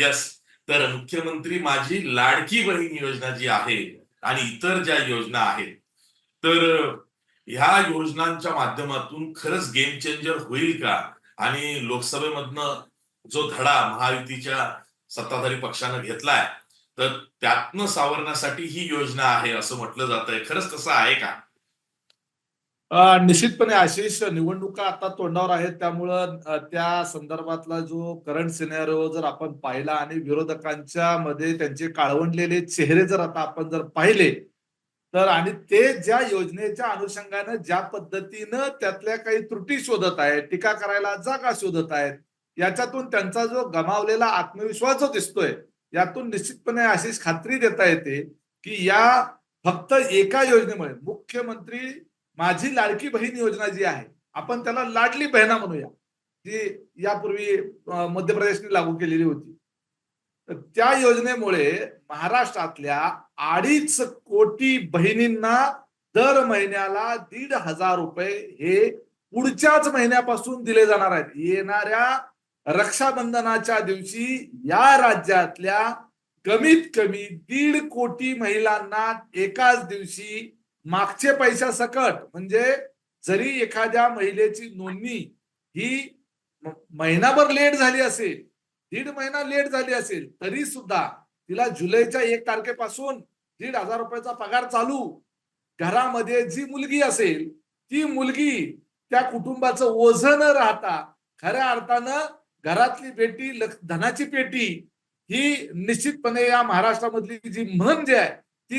Yes. तर मुख्यमंत्री माझी लाडकी बहीण योजना जी आहे आणि इतर ज्या योजना आहेत तर ह्या योजनांच्या माध्यमातून खरंच गेम चेंजर होईल का? आणि लोकसभेमधनं जो धडा महायुतीच्या सत्ताधारी पक्षानं घेतलाय तर त्यातनं सावरण्यासाठी ही योजना आहे असं म्हटलं जात आहे खरंच तसं आहे का? निश्चितपणे आशिष निवडणुका आता तोंडावर आहेत. त्यामुळं त्या संदर्भातला जो करंट सिनेरिओ जर आपण पाहिला आणि विरोधकांच्या मध्ये त्यांचे काळवंडलेले चेहरे जर आता आपण जर पाहिले तर आणि ते ज्या योजनेच्या अनुषंगानं ज्या पद्धतीनं त्यातल्या काही त्रुटी शोधत आहेत टीका करायला जागा शोधत आहेत याच्यातून त्यांचा जो गमावलेला आत्मविश्वास जो दिसतोय यातून निश्चितपणे अशीच खात्री देता येते की या फक्त एका योजनेमुळे मुख्यमंत्री माझी लाडकी बहीण योजना जी आहे आपण त्याला लाडली बहिणा म्हणूया जी यापूर्वी मध्य प्रदेशने लागू केलेली होती. तर त्या योजनेमुळे महाराष्ट्रातल्या अडीच कोटी बहिणींना दर महिन्याला दीड हजार रुपये हे पुढच्याच महिन्यापासून दिले जाणार आहेत. येणाऱ्या रक्षाबंधनाच्या दिवशी या राज्यातल्या कमीत कमी दीड कोटी महिलांना एकाच दिवशी मागचे पैशा सकट. म्हणजे जरी एखाद्या महिलेची नोंदणी ही महिनाभर लेट झाली असेल दीड महिना लेट झाली असेल तरी सुद्धा तिला जुलैच्या एक तारखेपासून दीड हजार रुपयाचा पगार चालू. घरामध्ये जी मुलगी असेल ती मुलगी त्या कुटुंबाचं ओझ न राहता खऱ्या अर्थानं घरातली पेटी धनाची पेटी ही निश्चितपणे या महाराष्ट्रामधली जी म्हण जी आहे ती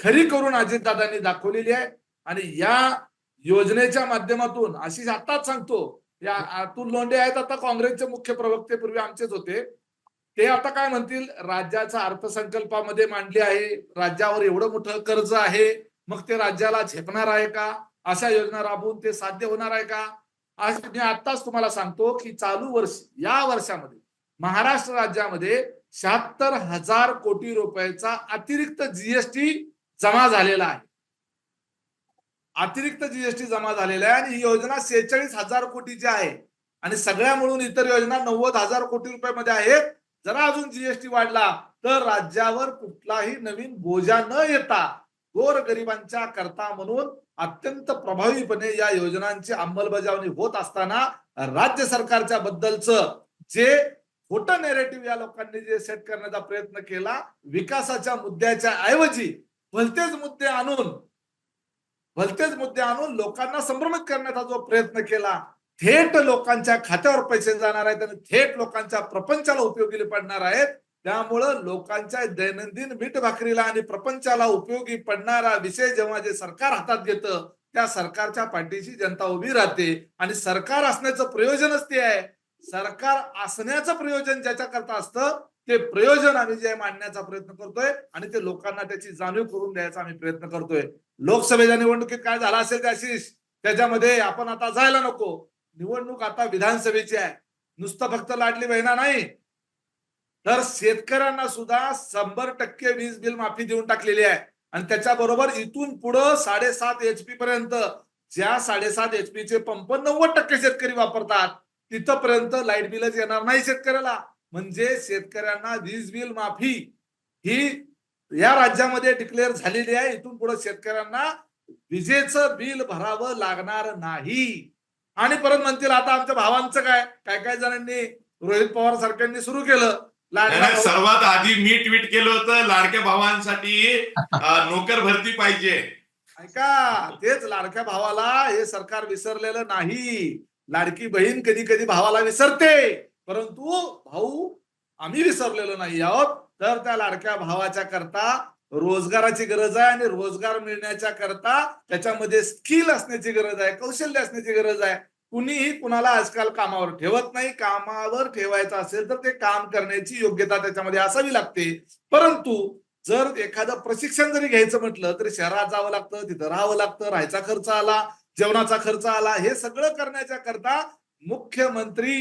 खरी करून अजितदादांनी दाखवलेली आहे. आणि या योजनेच्या माध्यमातून अशी आताच सांगतो या अतुल लोंढे आहेत आता काँग्रेसचे मुख्य प्रवक्ते पूर्वी आमचेच होते. ते आता काय म्हणतील? राज्याचा अर्थसंकल्पामध्ये मांडली आहे. राज्यावर एवढं मोठं कर्ज आहे. मग ते राज्याला झेपणार आहे का? अशा योजना राबवून ते साध्य होणार आहे का? आज मी आताच तुम्हाला सांगतो की चालू वर्ष या वर्षामध्ये महाराष्ट्र राज्यामध्ये शहात्तर हजार कोटी रुपयाचा अतिरिक्त जीएसटी जमा झालेला आहे. अतिरिक्त जीएसटी जमा झालेला आहे आणि ही योजना सेहेचाळीस हजार कोटीची आहे. आणि सगळ्या मिळून इतर योजना नव्वद हजार कोटी रुपयामध्ये आहेत. जरा अजून जीएसटी वाढला तर राज्यावर कुठलाही नवीन बोजा न येता गोर गरिबांच्या करता म्हणून अत्यंत प्रभावीपणे या योजनांची अंमलबजावणी होत असताना राज्य सरकारच्या बद्दलचं जे खोटं नेरेटिव्ह या लोकांनी जे सेट करण्याचा प्रयत्न केला विकासाच्या मुद्द्याच्या ऐवजी भलतेच मुद्दे आणून भलतेच मुद्दे आणून लोकांना संभ्रमित करण्याचा जो प्रयत्न केला थेट लोकांच्या खात्यावर पैसे जाणार आहेत आणि थेट लोकांच्या प्रपंचाला उपयोगी पडणार आहेत. त्यामुळं लोकांच्या दैनंदिन मीठ भाकरीला आणि प्रपंचाला उपयोगी पडणारा विषय जेव्हा जे सरकार हातात घेतं त्या सरकारच्या पाठीशी जनता उभी राहते आणि सरकार असण्याचं प्रयोजनच ते आहे. सरकार असण्याचं प्रयोजन ज्याच्या करता असतं ते प्रयोजन आम्ही जे मांडण्याचा प्रयत्न करतोय आणि ते लोकांना त्याची जाणीव करून द्यायचा आम्ही प्रयत्न करतोय. लोकसभेच्या निवडणुकीत काय झालं असेल त्याशीच त्याच्यामध्ये आपण आता जायला नको. निवडणूक आता विधानसभेची आहे. नुसतं फक्त लाडली बहिणा नाही. तर शेतकऱ्यांना सुद्धा शंभर टक्के वीज बिल माफी देऊन टाकलेली आहे. आणि त्याच्याबरोबर इथून पुढं साडेसात एचपी पर्यंत ज्या साडेसात एचपी चे पंप नव्वद टक्के शेतकरी वापरतात तिथपर्यंत लाइट बिलच येणार नाही शेतकऱ्याला. म्हणजे शेतकऱ्यांना वीज बिल माफी ही या राज्यामध्ये डिक्लेअर झालेली आहे. इथून पुढे शेतकऱ्यांना विजेचं बिल भरावं लागणार नाही. आणि परत म्हणतील आता आमच्या भावांचं काय? काय काय जणांनी रोहित पवार सारख्यांनी सुरू केलं? सर्वात आधी मी ट्विट केलं होतं लाडक्या भावांसाठी नोकर भरती पाहिजे. ऐका तेच लाडक्या भावाला हे सरकार विसरलेलं नाही. लाडकी बहीण कधी कधी भावाला विसरते. परंतु भाऊ आम्ही विसरलेलो नाही आहोत. तर त्या लाडक्या भावाच्या करता रोजगाराची गरज आहे आणि रोजगार मिळण्याच्या करता त्याच्यामध्ये स्किल असण्याची गरज आहे कौशल्य असण्याची गरज आहे. कुणीही कुणाला आजकाल कामावर ठेवत नाही. कामावर ठेवायचं असेल तर ते काम करण्याची योग्यता त्याच्यामध्ये असावी लागते. परंतु जर एखादं प्रशिक्षण जरी घ्यायचं म्हटलं तरी शहरात जावं लागतं तिथं राहावं लागतं राहायचा खर्च आला जेवणाचा खर्च आला हे सगळं करण्याच्या करता मुख्यमंत्री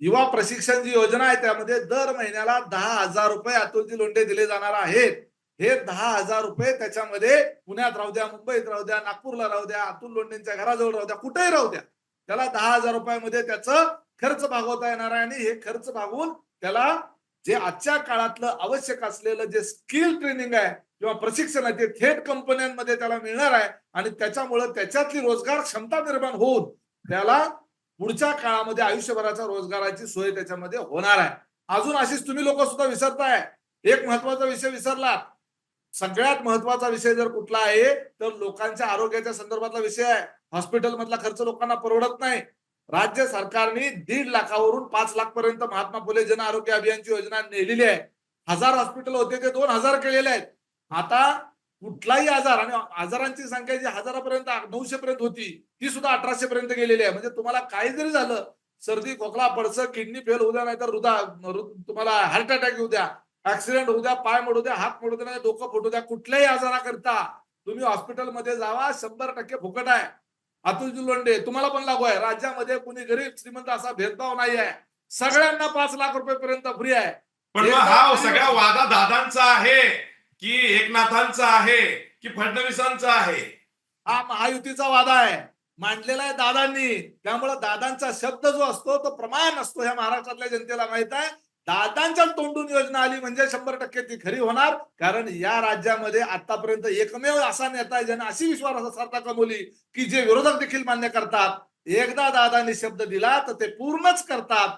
युवा प्रशिक्षण जी योजना आहे त्यामध्ये दर महिन्याला दहा हजार रुपये अतुलजी लोंढे दिले जाणार आहेत. हे दहा हजार रुपये त्याच्यामध्ये पुण्यात राहू द्या मुंबईत राहू द्या नागपूरला राहू द्या अतुल लोंढेंच्या घराजवळ राहू द्या कुठेही राहू द्या. त्याला दहा हजार रुपयामध्ये त्याचं खर्च भागवता येणार आहे आणि हे खर्च भागवून त्याला जे आजच्या काळातलं आवश्यक असलेलं जे स्किल ट्रेनिंग आहे किंवा प्रशिक्षण आहे ते थेट कंपन्यांमध्ये त्याला मिळणार आहे आणि त्याच्यामुळे त्याच्यातली रोजगार क्षमता निर्माण होऊन त्याला पुढच्या काळामध्ये आयुष्यभराच्या रोजगाराची सोय त्याच्यामध्ये होणार आहे. अजून अशीच तुम्ही लोक सुद्धा विसरताय. एक महत्त्वाचा विषय विसरला सगळ्यात महत्त्वाचा विषय जर कुठला आहे तर लोकांच्या आरोग्याच्या संदर्भातला विषय आहे. हॉस्पिटल मधला खर्च लोकांना परवडत नाही. राज्य सरकारने दीड लाखावरून पाच लाख पर्यंत महात्मा फुले जन आरोग्य अभियानची योजना नेलेली आहे. हजार हॉस्पिटल होते ते दोन हजार केलेले आहेत. आता कुठलाही आजार आणि आजारांची संख्या जी हजारापर्यंत नऊशे पर्यंत होती ती सुद्धा अठराशे पर्यंत गेलेली आहे. म्हणजे तुम्हाला काही जरी झालं सर्दी खोकला पडस किडनी फेल होऊ द्या नाहीतर हृदय तुम्हाला हार्ट अटॅक येऊ द्या ऍक्सिडेंट होऊ द्या पाय मोडू द्या हात मोडू द्या डोकं फुटू द्या कुठल्याही आजाराकरता तुम्ही हॉस्पिटलमध्ये जावा शंभर टक्के फुकट आहे. अतुल लोंढे तुम्हाला पण लागू आहे. राज्यामध्ये कुणी गरीब श्रीमंत असा भेदभाव नाही आहे. सगळ्यांना पाच लाख रुपयेपर्यंत फ्री आहे. पण हा तरी- सगळा वादा दादांचा आहे की एकनाथांचा आहे की फडणवीसांचा आहे? हा महायुतीचा वादा आहे. मांडलेला आहे दादांनी. त्यामुळे दादांचा शब्द जो असतो तो प्रमाण असतो ह्या महाराष्ट्रातल्या जनतेला माहीत आहे. दादांच्या तोंडून योजना आली म्हणजे शंभर टक्के ती खरी होणार. कारण या राज्यामध्ये आतापर्यंत एकमेव असा नेता आहे ज्यांना अशी विश्वासार्हता कमवली की जे विरोधक देखील मान्य करतात. एकदा दादांनी शब्द दिला तर ते पूर्णच करतात.